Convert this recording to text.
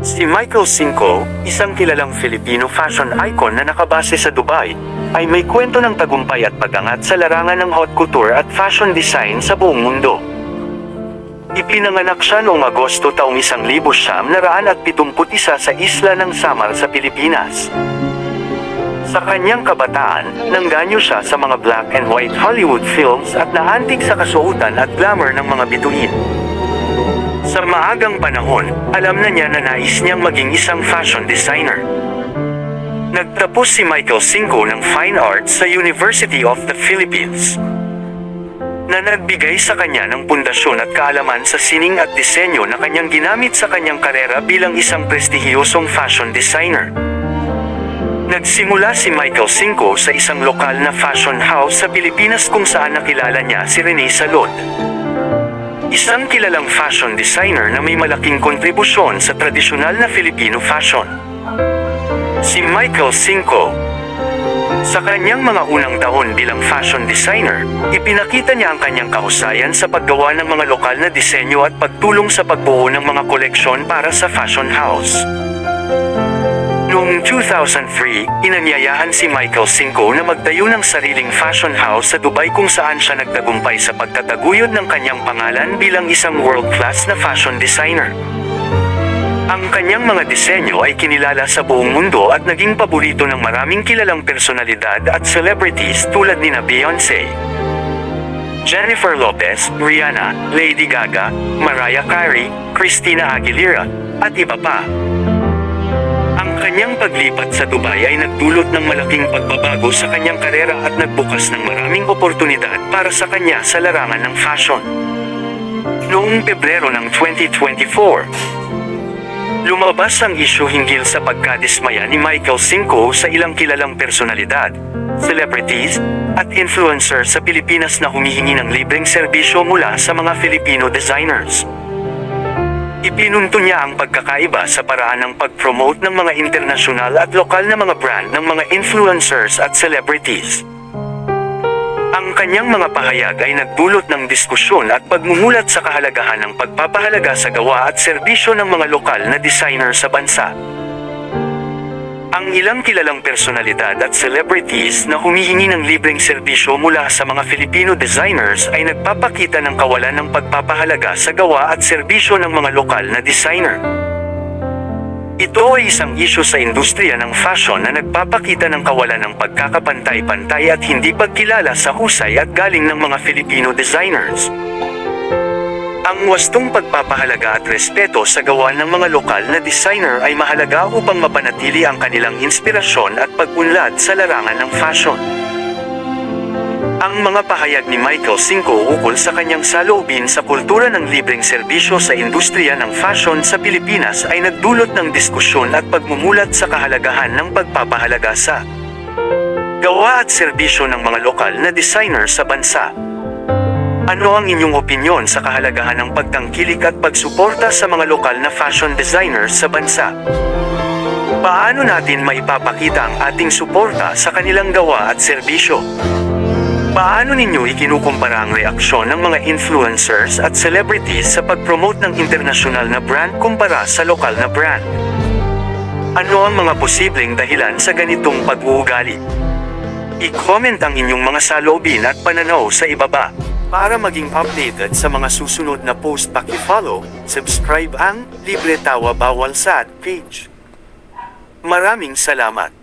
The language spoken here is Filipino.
Si Michael Cinco, isang kilalang Filipino fashion icon na nakabase sa Dubai, ay may kwento ng tagumpay at pagangat sa larangan ng haute couture at fashion design sa buong mundo. Ipinanganak siya noong Agosto taong 1971 sa isla ng Samar sa Pilipinas. Sa kanyang kabataan, nangganyo siya sa mga black and white Hollywood films at naantig sa kasuotan at glamour ng mga bituin. Sa maagang panahon, alam na niya na nais niyang maging isang fashion designer. Nagtapos si Michael Cinco ng Fine Arts sa University of the Philippines na nagbigay sa kanya ng pundasyon at kaalaman sa sining at disenyo na kanyang ginamit sa kanyang karera bilang isang prestihiyosong fashion designer. Nagsimula si Michael Cinco sa isang lokal na fashion house sa Pilipinas kung saan nakilala niya si Rene Salod. Isang kilalang fashion designer na may malaking kontribusyon sa tradisyonal na Filipino fashion. Si Michael Cinco, sa kanyang mga unang taon bilang fashion designer, ipinakita niya ang kanyang kahusayan sa paggawa ng mga lokal na disenyo at pagtulong sa pagbuo ng mga koleksyon para sa fashion house. Noong 2003, inanyayahan si Michael Cinco na magtayo ng sariling fashion house sa Dubai kung saan siya nagtagumpay sa pagtataguyod ng kanyang pangalan bilang isang world-class na fashion designer. Ang kanyang mga disenyo ay kinilala sa buong mundo at naging paborito ng maraming kilalang personalidad at celebrities tulad ni na Beyonce, Jennifer Lopez, Rihanna, Lady Gaga, Mariah Carey, Christina Aguilera, at iba pa. Ang kanyang paglipat sa Dubai ay nagdulot ng malaking pagbabago sa kanyang karera at nagbukas ng maraming oportunidad para sa kanya sa larangan ng fashion. Noong Pebrero ng 2024, lumabas ang isyu hinggil sa pagkadismaya ni Michael Cinco sa ilang kilalang personalidad, celebrities, at influencers sa Pilipinas na humihingi ng libreng serbisyo mula sa mga Filipino designers. Ipinunto niya ang pagkakaiba sa paraan ng pag-promote ng mga internasyonal at lokal na mga brand ng mga influencers at celebrities. Ang kanyang mga pahayag ay nagdulot ng diskusyon at pagmumulat sa kahalagahan ng pagpapahalaga sa gawa at serbisyo ng mga lokal na designer sa bansa. Ang ilang kilalang personalidad at celebrities na humihingi ng libreng serbisyo mula sa mga Filipino designers ay nagpapakita ng kawalan ng pagpapahalaga sa gawa at serbisyo ng mga lokal na designer. Ito ay isang isyu sa industriya ng fashion na nagpapakita ng kawalan ng pagkakapantay-pantay at hindi pagkilala sa husay at galing ng mga Filipino designers. Ang wastong pagpapahalaga at respeto sa gawa ng mga lokal na designer ay mahalaga upang mapanatili ang kanilang inspirasyon at pag-unlad sa larangan ng fashion. Ang mga pahayag ni Michael Cinco ukol sa kanyang saloobin sa kultura ng libreng serbisyo sa industriya ng fashion sa Pilipinas ay nagdulot ng diskusyon at pagmumulat sa kahalagahan ng pagpapahalaga sa gawa at serbisyo ng mga lokal na designer sa bansa. Ano ang inyong opinyon sa kahalagahan ng pagtangkilik at pagsuporta sa mga lokal na fashion designers sa bansa? Paano natin maipapakita ang ating suporta sa kanilang gawa at serbisyo? Paano ninyo ikinukumpara ang reaksyon ng mga influencers at celebrities sa pag-promote ng internasyonal na brand kumpara sa lokal na brand? Ano ang mga posibleng dahilan sa ganitong pag-uugali? I-comment ang inyong mga saloobin at pananaw sa ibaba. Para maging updated sa mga susunod na post paki-follow, subscribe ang Libre Tawa Bawal Sad page. Maraming salamat.